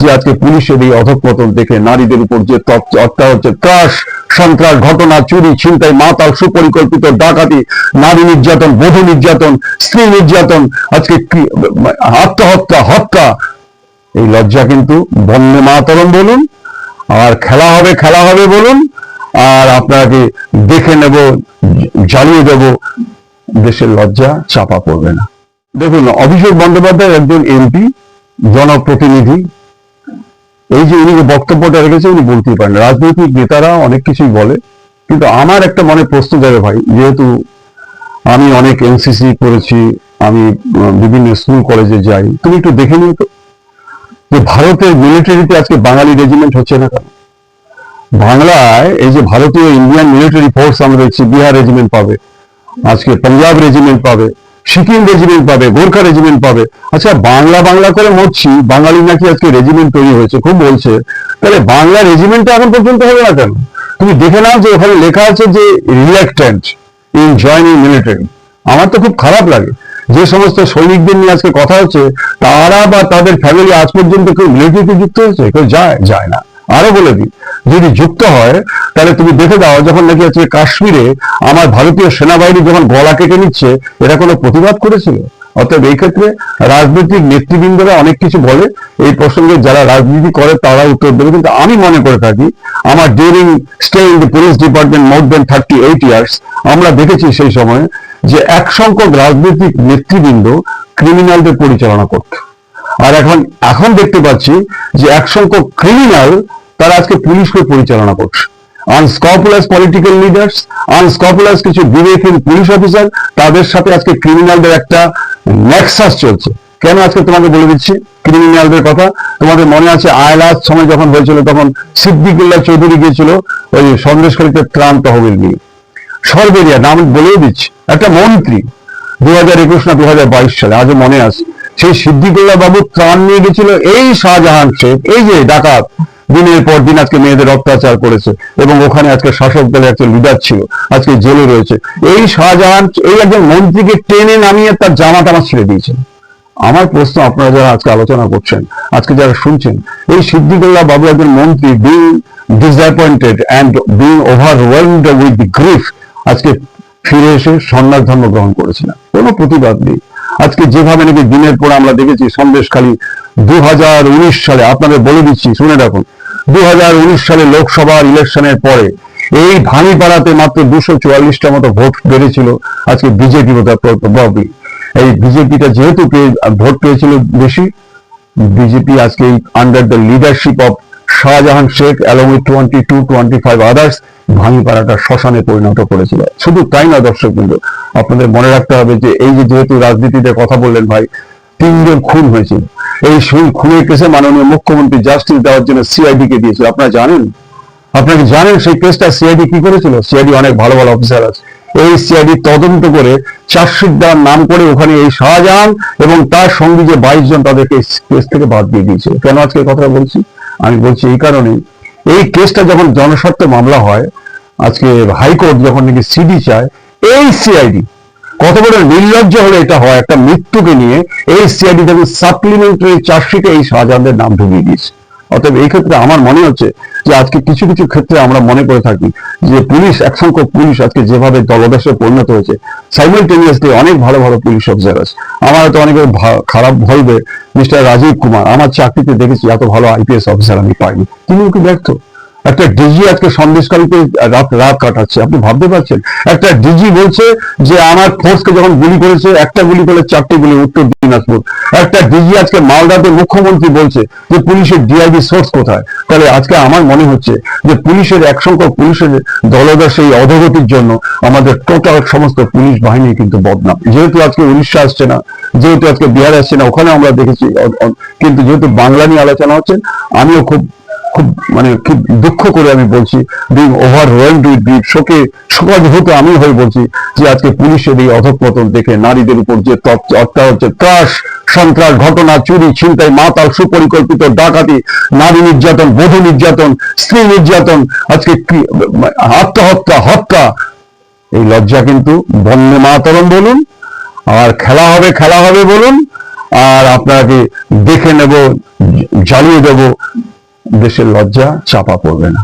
যে আজকে পুলিশের এই অধঃপতন দেখে নারীদের উপর যে তথ্য হচ্ছে ত্রাস, সন্ত্রাস, ঘটনা, চুরি, ছিনতাই, মাতাল, সুপরিকল্পিত, ডাকাতি, নারী নির্যাতন, বধূ নির্যাতন, স্ত্রী নির্যাতন, আজকে আত্মহত্যা, হত্যা, এই লজ্জা কিন্তু বন্যে মাতরম বলুন, আর খেলা হবে খেলা হবে বলুন, আর আপনাকে দেখে নেব, জ্বালিয়ে দেব, দেশের লজ্জা চাপা পড়বে না। দেখুন, অভিষেক বন্দ্যোপাধ্যায় একজন এমপি, জনপ্রতিনিধি এই যে উনি বক্তব্যটা রেখেছে উনি বলতেই পারেন রাজনৈতিক নেতারা অনেক কিছুই বলে, কিন্তু আমার একটা মনে প্রশ্ন যাবে ভাই, যেহেতু আমি অনেক এনসিসি করেছি, আমি বিভিন্ন স্কুল কলেজে যাই, তুমি একটু দেখে নিও তো যে ভারতের মিলিটারিতে আজকে বাঙালি রেজিমেন্ট হচ্ছে না কেন? বাংলায় এই যে ভারতীয় ইন্ডিয়ান মিলিটারি ফোর্স আমরা দেখছি, বিহার রেজিমেন্ট পাবে, আজকে পাঞ্জাব রেজিমেন্ট পাবে সিকিম রেজিমেন্ট পাবে, গোর্খা রেজিমেন্ট পাবে। আচ্ছা বাংলা বাংলা করে মরছি, বাঙালি নাকি আজকে রেজিমেন্ট তৈরি হয়েছে, খুব বলছে। তাহলে বাংলা রেজিমেন্টটা এখন পর্যন্ত হবে না কেন? তুমি দেখে নাও যে ওখানে লেখা আছে যে রিল্যাক্টেন্ট ইন জয়নিং মিলিটারি আমার তো খুব খারাপ লাগে। যে সমস্ত সৈনিকদের নিয়ে আজকে কথা হচ্ছে, তারা বা তাদের ফ্যামিলি আজ পর্যন্ত কেউ মিলিটারিতে যুক্ত হয়েছে? কেউ যায় যায় না। আরও বলে দিই, যদি যুক্ত হয়, তাহলে তুমি দেখে দাও যখন নাকি আজকে কাশ্মীরে আমার ভারতীয় সেনাবাহিনী যখন গলা কেটে নিচ্ছে, এরা কোনো প্রতিবাদ করেছিল? অতএব এই ক্ষেত্রে রাজনৈতিক নেতৃবৃন্দরা অনেক কিছু বলে, এই প্রসঙ্গে যারা রাজনীতি করে তারা উত্তর দেবে। কিন্তু আমি মনে করে থাকি, আমার during stay in the police department more than thirty eight years আমরা দেখেছি সেই সময় যে এক সংখ্যক রাজনৈতিক নেতৃবৃন্দ ক্রিমিনালদের পরিচালনা করত। আর এখন এখন দেখতে পাচ্ছি যে এক সংখ্যক ক্রিমিনাল তারা আজকে পুলিশকে পরিচালনা করছে। আনস্কপুলাস পলিটিক্যাল লিডার্স আনস্কপুলাস কিছু বিবেকহীন পুলিশ অফিসার তাদের সাথে আজকে ক্রিমিনালদের একটা নেক্সাস চলছে। কেন আজকে তোমাকে বলে দিচ্ছি? ক্রিমিনালদের কথা। তোমাদের মনে আছে, আয়লার সময় যখন হয়েছিল, তখন সিদ্দিকুল্লাহ চৌধুরী গিয়েছিল ওই সন্দেশকারীতে ত্রাণ তহবিল নিয়ে। সর্বেরিয়া, নাম বলেও দিচ্ছি। একটা মন্ত্রী দু হাজার একুশ না দু হাজার বাইশ সালে, আজও মনে আছে, সেই সিদ্দিকুল্লাহ বাবু ত্রাণ নিয়ে গেছিল এই শাহজাহান শেখ, এই যে ডাকাত দিনের পর দিন আজকে মেয়েদের অত্যাচার করেছে এবং ওখানে আজকে শাসক দলের একটা লিডার ছিল, আজকে জেলে রয়েছে। এই শাহজাহান, এই একজন মন্ত্রীকে টেনে নামিয়ে তার জামা টামা ছেড়ে দিয়েছেন আমার প্রশ্ন আপনারা যারা আজকে আলোচনা করছেন, আজকে যারা শুনছেন, এই সিদ্দিকুল্লাহ বাবু একজন মন্ত্রী being disappointed and being overwhelmed with grief আজকে ফিরে এসে সন্ন্যাস ধর্ম গ্রহণ করেছিলেন কোনো প্রতিবাদ নেই। আজকে যেভাবে নাকি দিনের পর আমরা দেখেছি সন্দেশখালী দু হাজার উনিশ সালে, আপনাদের বলে দিচ্ছি, শুনে রাখুন। দু হাজার উনিশ সালে লোকসভার ইলেকশনের পরে এই মাত্র দুশো চুয়াল্লিশটা মতো ভোট বেড়েছিল। আজকে বিজেপি এই বিজেপিটা যেহেতু ভোট পেয়েছিল বেশি, বিজেপি আজকে under the leadership of Shahjahan Sheikh along with twenty two twenty five others ভাঙিপাড়াটা শ্মশানে পরিণত করেছিল। শুধু তাই না দর্শক কিন্তু আপনাদের মনে রাখতে হবে যে এই যেহেতু রাজনীতিতে কথা বললেন ভাই, তিনজন খুন হয়েছিল। এই সুই- খুনের কেসে মাননীয় মুখ্যমন্ত্রী জাস্টিস দেওয়ার জন্য সিআইডি কে দিয়েছিল। আপনারা জানেন? আপনারা কি জানেন সেই কেসটা সিআইডি কি করেছিল? সিআইডি অনেক ভালো ভালো অফিসার আছে। এই সিআইডি তদন্ত করে চার্জশিট দেওয়ার নাম করে ওখানে এই শাহজাহান এবং তার সঙ্গী যে বাইশ জন তাদেরকে কেস থেকে বাদ দিয়ে দিয়েছিল কেন আজকে কথা বলছি? আমি বলছি এই কারণে এই কেসটা যখন জনস্বার্থ মামলা হয়, আজকে হাইকোর্ট যখন নাকি সিডি চায়, এই সিআইডি কত বড় নির্লজ্জ হলে এটা হয়? একটা মৃত্যুকে নিয়ে এই সিআইডি যখন সাপ্লিমেন্টারি চার্জশিটে এই শাহজাহানদের নাম ঢুকিয়ে দিয়েছে। অতএব এই ক্ষেত্রে আমার মনে হচ্ছে যে আজকে কিছু কিছু ক্ষেত্রে আমরা মনে করে থাকি যে পুলিশ, এক সংখ্যক পুলিশ আজকে যেভাবে দলদাসে পরিণত হয়েছে সাইমালটেনিয়াসলি অনেক ভালো ভালো পুলিশ অফিসার আছে। আমার হয়তো অনেকে খারাপ বলবে মিস্টার রাজীব কুমার, আমার চাকরিতে দেখেছি এত ভালো আইপিএস অফিসার আমি পাইনি। তিনি কি ব্যর্থ? একটা ডিজি আজকে সন্দেশকারীতে রাত রাত কাটাচ্ছে। আপনি ভাবতে পারছেন? একটা ডিজি বলছে যে আমার ফোর্সকে যখন গুলি করেছে, একটা গুলি করে চারটে গুলি, উত্তর দিনাজপুর। একটা ডিজি আজকে মালদাতে মুখ্যমন্ত্রী বলছে যে পুলিশের ডিআইবি সোর্স কোথায়? তাহলে আজকে আমার মনে হচ্ছে যে পুলিশের এক সংখ্যক পুলিশের দলদাস এই অধগতির জন্য আমাদের টোটাল সমস্ত পুলিশ বাহিনী কিন্তু বদনাম। যেহেতু আজকে উড়িষ্যা আসছে না, যেহেতু আজকে বিহার আসছে না, ওখানে আমরা দেখেছি কিন্তু যেহেতু বাংলা নিয়ে আলোচনা হচ্ছে, আমিও খুব মানে খুব দুঃখ করে আমি বলছি being overwhelmed with grief শোকে শোকাভিভূত আমি হয়ে বলছি যে আজকে পুলিশের এই অধঃপতন দেখে নারীদের উপর যে অত্যা হচ্ছে ত্রাস, সন্ত্রাস, ঘটনা, চুরি, ছিনতাই, মাতাল, সুপরিকল্পিত, ডাকাতি, নারী নির্যাতন, বধূ নির্যাতন, স্ত্রী নির্যাতন, আজকে কি- আত্মহত্যা, হত্যা, এই লজ্জা কিন্তু বন্যে মাতরম বলুন, আর খেলা হবে খেলা হবে বলুন, আর আপনাকে দেখে নেব জ্বালিয়ে দেব দেশের লজ্জা চাপা পড়বে না।